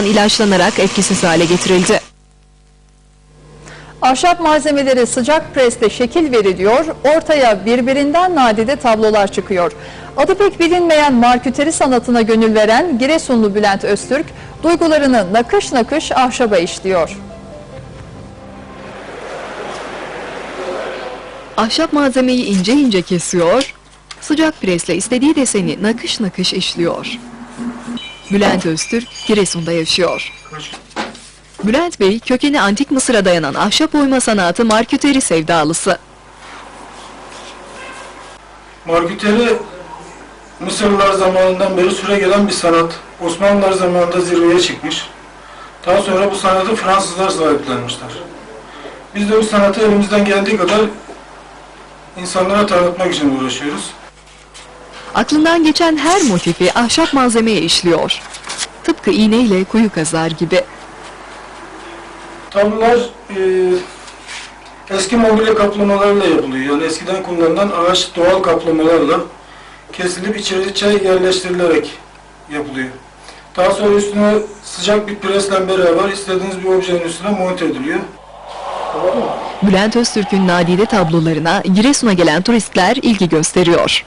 ilaçlanarak etkisiz hale getirildi. Ahşap malzemeleri sıcak presle şekil veriliyor, ortaya birbirinden nadide tablolar çıkıyor. Adı pek bilinmeyen marküteri sanatına gönül veren Giresunlu Bülent Öztürk, duygularını nakış nakış ahşaba işliyor. Ahşap malzemeyi ince ince kesiyor, sıcak presle istediği deseni nakış nakış işliyor. Bülent Öztürk, Giresun'da yaşıyor. Bülent Bey, kökeni antik Mısır'a dayanan ahşap oyma sanatı marküteri sevdalısı. Marküteri Mısırlılar zamanından beri süre gelen bir sanat. Osmanlılar zamanında zirveye çıkmış. Daha sonra bu sanatı Fransızlar sahiplenmişler. Biz de bu sanatı elimizden geldiği kadar insanlara tanıtmak için uğraşıyoruz. Aklından geçen her motifi ahşap malzemeye işliyor. Tıpkı iğneyle kuyu kazar gibi. Tablolar e, eski mobilya kaplamalarla yapılıyor. Yani eskiden kullanılan ağaç doğal kaplamalarla kesilip içeri çay yerleştirilerek yapılıyor. Daha sonra üstüne sıcak bir presle beraber istediğiniz bir objenin üstüne monte ediliyor. Bülent Öztürk'ün nadide tablolarına Giresun'a gelen turistler ilgi gösteriyor.